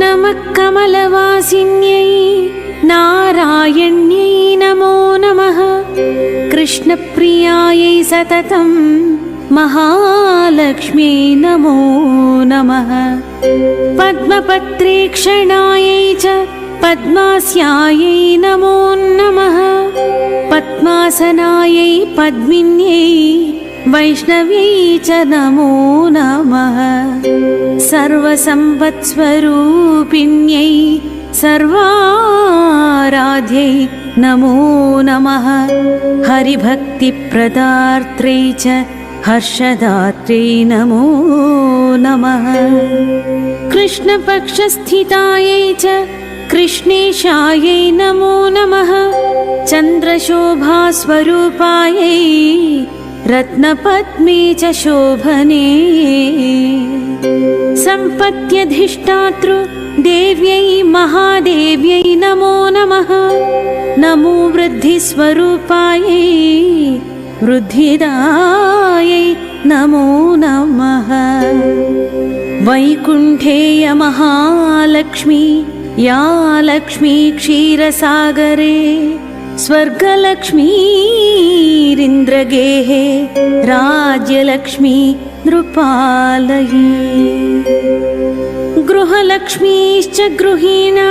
नमः कमलवासिन्यै नारायण्यै नमो नमः कृष्णप्रियायै सततं महालक्ष्म्यै नमो नमः पद्मपत्रेक्षणायै च पद्मास्यायै नमो नमः पद्मासनायै पद्मिन्यै वैष्णव्यै च नमो नमः। सर्वसम्पत्स्वरूपिण्यै सर्वाराध्यै नमो नमः। हरिभक्तिप्रदात्रै च हर्षदात्रै नमो नमः। कृष्णपक्षस्थितायै च कृष्णेशायै नमो नमः। चन्द्रशोभास्वरूपायै रत्नपद्मे च शोभने। सम्पत्यधिष्ठातृ देव्यै महादेव्यै नमो नमः। नमो वृद्धिस्वरूपायै वृद्धिदायै नमो नमः। वैकुण्ठेय महालक्ष्मी या लक्ष्मी क्षीरसागरे स्वर्गलक्ष्मीरिन्द्रगेहे राज्यलक्ष्मी नृपालये। गृहलक्ष्मीश्च गृहीणा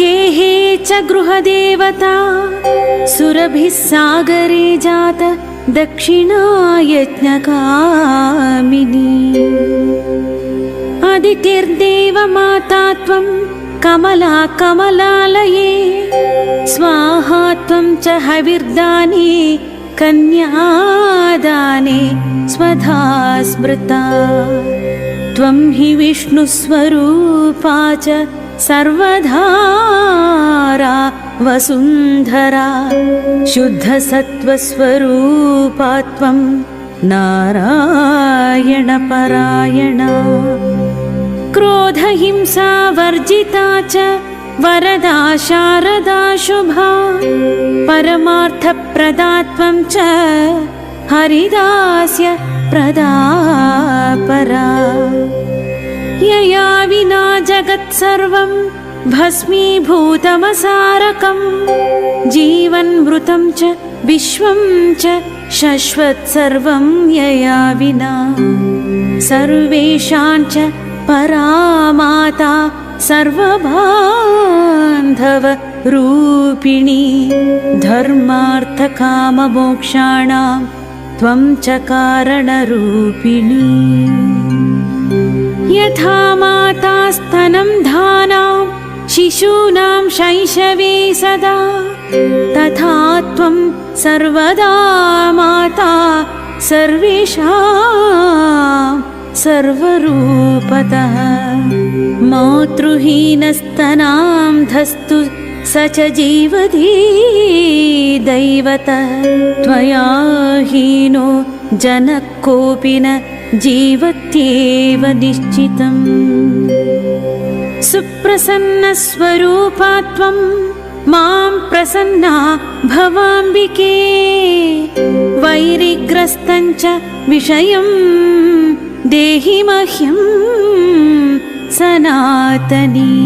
गेहे च गृहदेवता सुरभिः सागरे जात दक्षिणायज्ञकामिनी अदितिर्देवमाता त्वं कमला कमलालये स्वाहा त्वं च हविर्दाने कन्यादाने स्वधा स्मृता। त्वं हि विष्णुस्वरूपा च सर्वधारा वसुन्धरा। शुद्धसत्त्वस्वरूपा त्वं नारायणपरायणा क्रोधहिंसा वर्जिता च वरदा शारदा शुभा। परमार्थप्रदा त्वं च हरिदास्य प्रदा परा यया विना जगत्सर्वं भस्मीभूतमसारकं जीवन्मृतं च विश्वं च शश्वत्सर्वं यया विना। सर्वेषां च परामाता सर्वबान्धवरूपिणी धर्मार्थकाममोक्षाणां त्वं च कारणरूपिणी। यथा माता स्तनं धानां शिशूनां शैशवे सदा तथा त्वं सर्वदा माता सर्वेषां सर्वरूपतः मातृहीनस्तनां धस्तु स च जीवति दैवतः। त्वया हीनो जनः कोऽपि न जीवत्येव निश्चितम्। सुप्रसन्नस्वरूपा त्वं मां प्रसन्ना भवाम्बिके। वैरिग्रस्तं च विषयं देहि मह्यं सनातनी।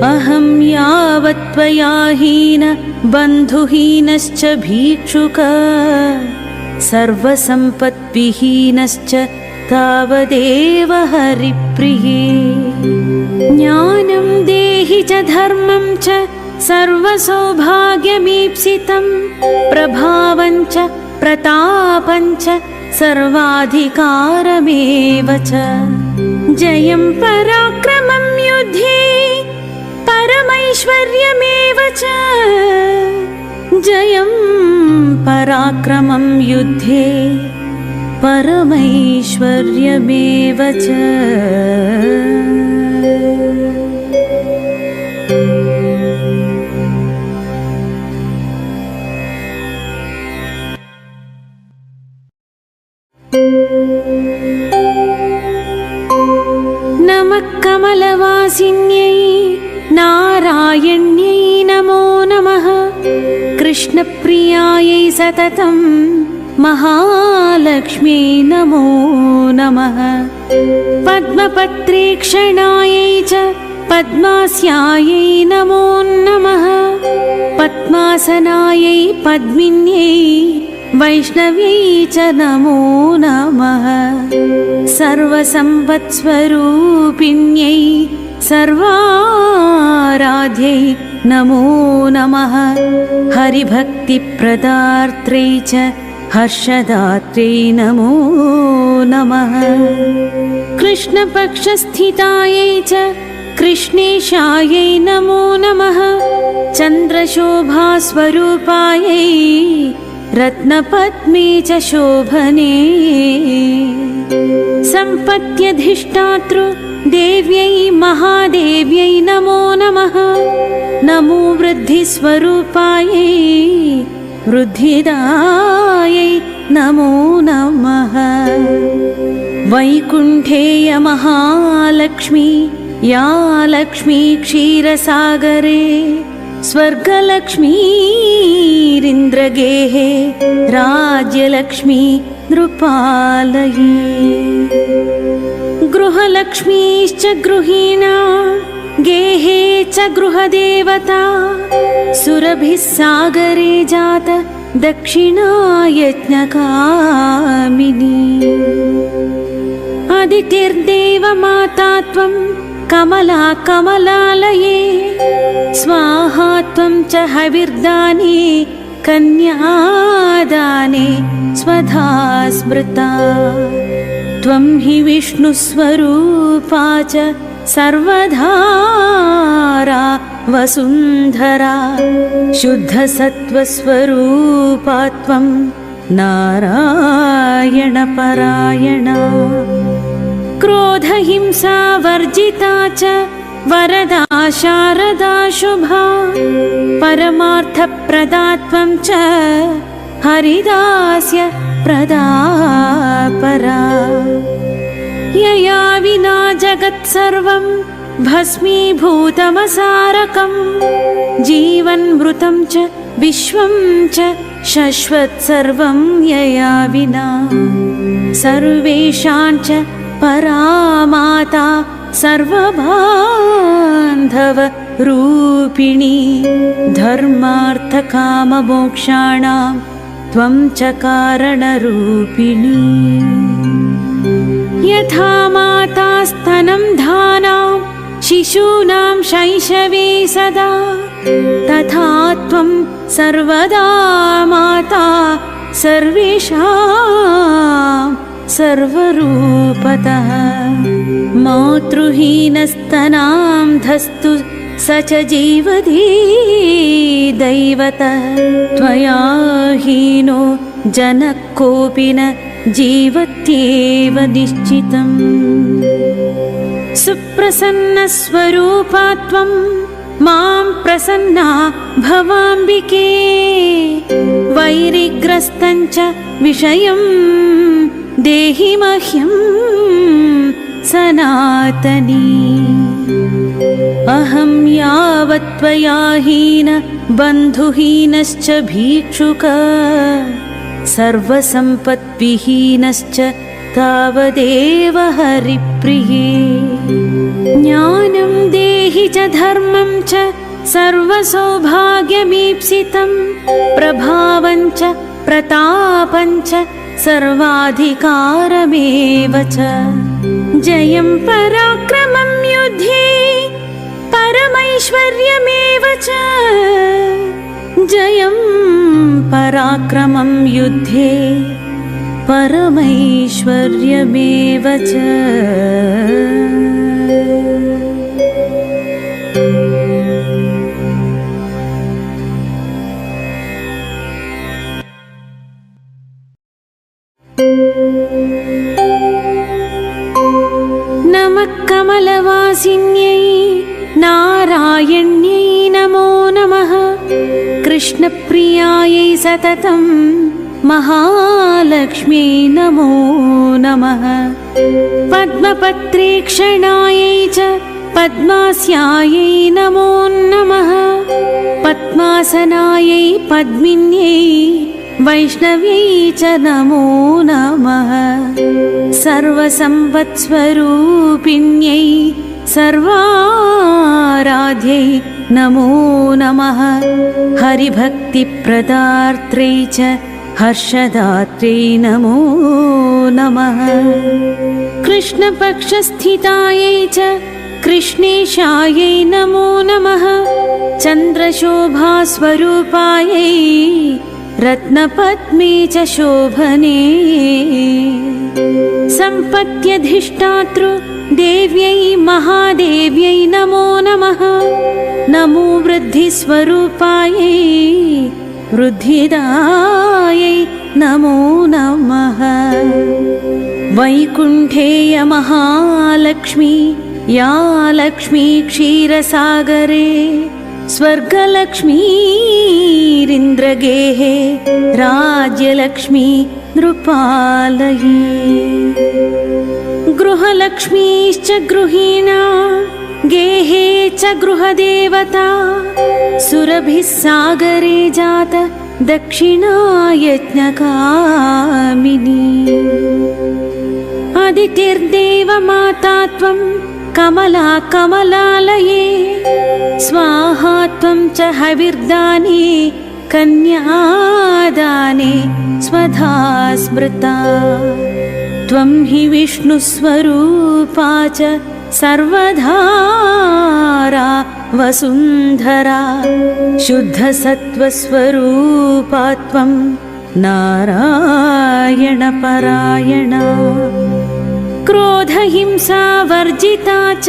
अहं यावत् त्वया हीन बन्धुहीनश्च भिक्षुक। सर्वसम्पद्विहीनश्च तावदेव हरिप्रिये। ज्ञानं देहि च धर्मं च सर्वसौभाग्यमीप्सितं। प्रभावं च प्रतापं च सर्वाधिकारमेव च। जयं पराक्रमं युद्धे परमैश्वर्यमेव च। जयं पराक्रमं युद्धे परमैश्वर्यमेव च कृष्णप्रियायै सततं महालक्ष्म्यै नमो नमः। पद्मपत्रेक्षणायै च पद्मास्यायै नमो नमः। पद्मासनायै पद्मिन्यै वैष्णव्यै च नमो नमः। सर्वसम्पत्स्वरूपिण्यै सर्वाराध्यै नमो नमः। हरिभक्तिप्रदात्रै च हर्षदात्रै नमो नमः। कृष्णपक्षस्थितायै च कृष्णेशायै नमो नमः। चन्द्रशोभास्वरूपायै रत्नपद्मे च शोभने। सम्पत्यधिष्ठातृ देव्यै महादेव्यै नमो नमः। नमो वृद्धिस्वरूपायै वृद्धिदायै नमो नमः। वैकुण्ठेय महालक्ष्मी या लक्ष्मी क्षीरसागरे स्वर्गलक्ष्मीरिन्द्रगेः राज्यलक्ष्मी नृपालये गृहलक्ष्मीश्च गृहीणा गेहे च गृहदेवता सुरभिः सागरे जात दक्षिणायज्ञकामिनी अदितिर्देवमाता त्वं कमला कमलालये स्वाहा त्वं च हविर्दाने कन्यादाने स्वधा स्मृता त्वं हि विष्णुस्वरूपा च सर्वधारा वसुन्धरा शुद्धसत्त्वस्वरूपा त्वं नारायणपरायणा। क्रोधहिंसा वर्जिता च वरदा शारदा शुभा परमार्थप्रदा त्वं च हरिदास्य प्रदा परा। यया विना जगत्सर्वं भस्मीभूतमसारकं। जीवन्मृतं च विश्वं च शश्वत्सर्वं यया विना। सर्वेषां च परामाता सर्वबान्धवरूपिणी धर्मार्थकाममोक्षाणां त्वं च कारणरूपिणी। यथा माता स्तनं धानां शिशूनां शैशवे सदा। तथा त्वं सर्वदा माता सर्वेषां सर्वरूपतः। मातृहीनस्तनां धस्तु स च जीवधी दैवत त्वया जनः कोऽपि न जीवत्येव निश्चितम्। सुप्रसन्नस्वरूपा त्वं मां प्रसन्ना भवाम्बिके। वैरिग्रस्तं च विषयं देहि मह्यं सनातनी। अहं यावत् त्वया हीन बन्धुहीनश्च भिक्षुक सर्वसम्पद्विहीनश्च तावदेव हरिप्रिये। ज्ञानं देहि च धर्मं च सर्वसौभाग्यमीप्सितं प्रभावं च प्रतापं च सर्वाधिकारमेव च। जयं पराक्रमं युद्धे परमैश्वर्यमेव च जयं पराक्रमं युद्धे परमैश्वर्यमेव च। नमः कमलवासिन्यै नारायण्यै नमो नमः। कृष्णप्रियायै सततं महालक्ष्म्यै नमो नमः। पद्मपत्रेक्षणायै च पद्मास्यायै नमो नमः। पद्मासनायै पद्मिन्यै वैष्णव्यै च नमो नमः। सर्वसम्पत्स्वरूपिण्यै सर्वाराध्यै नमो नमः। हरिभक्तिप्रदात्रै च हर्षदात्रै नमो नमः। कृष्णपक्षस्थितायै च कृष्णेशायै नमो नमः। चन्द्रशोभास्वरूपायै रत्नपद्मे च शोभने। सम्पत्त्यधिष्ठातृ देव्यै महादेव्यै नमो नमः। नमो वृद्धिस्वरूपायै वृद्धिदायै नमो नमः। वैकुण्ठेय महालक्ष्मी या लक्ष्मी क्षीरसागरे स्वर्गलक्ष्मीरिन्द्रगेः राज्यलक्ष्मी नृपालये गृहलक्ष्मीश्च गृहीणा गेहे च गृहदेवता सुरभिः सागरे जात दक्षिणायज्ञकामिनी अदितिर्देवमाता त्वं कमला कमलालये स्वाहा त्वं च हविर्दाने कन्यादाने स्वधा स्मृता त्वं हि विष्णुस्वरूपा च सर्वधारा वसुन्धरा शुद्धसत्त्वस्वरूपा त्वं नारायणपरायणा। क्रोधहिंसा वर्जिता च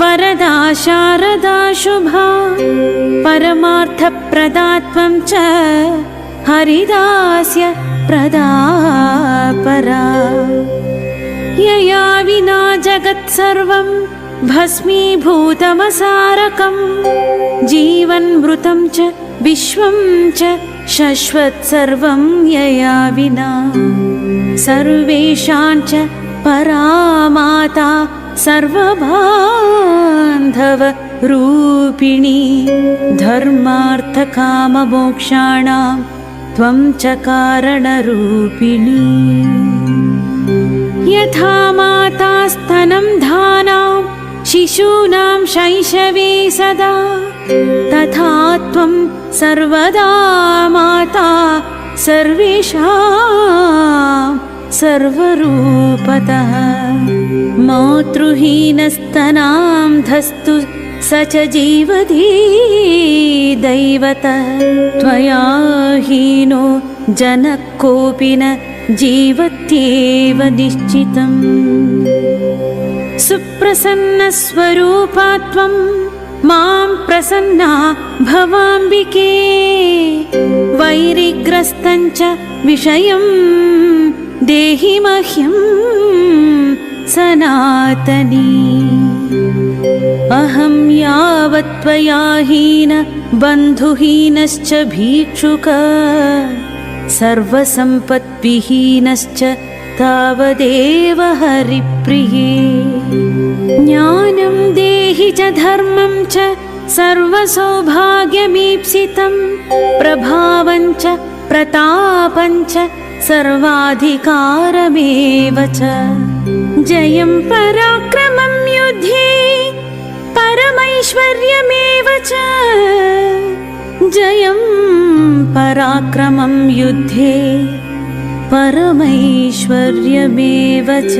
वरदा शारदा शुभा परमार्थप्रदा त्वं च हरिदास्य प्रदा परा यया विना जगत्सर्वं भस्मीभूतमसारकं जीवन्मृतं च विश्वं च शश्वत्सर्वं यया विना। सर्वेषां च परामाता सर्वबान्धवरूपिणी। धर्मार्थकाममोक्षाणां त्वं च कारणरूपिणी। यथा माता स्तनं धानां शिशूनां शैशवे सदा। तथा त्वं सर्वदा माता सर्वेषां सर्वरूपतः। मातृहीनस्तनां धस्तु स च जीवधी दैवतः त्वया हीनो जनः कोऽपि न जीवत्येव निश्चितम्। सुप्रसन्नस्वरूपा त्वं मां प्रसन्ना भवाम्बिके। वैरिग्रस्तञ्च विषयं देहि मह्यं सनातनी अहं यावत् त्वया हीन बन्धुहीनश्च भिक्षुक सर्वसम्पद्विहीनश्च तावदेव हरिप्रिये। ज्ञानं देहि च धर्मं च सर्वसौभाग्यमीप्सितं प्रभावं च प्रतापं च सर्वाधिकारमेव च। जयं पराक्रमं युद्धे परमैश्वर्यमेव च जयं पराक्रमं युद्धे परमैश्वर्यमेव च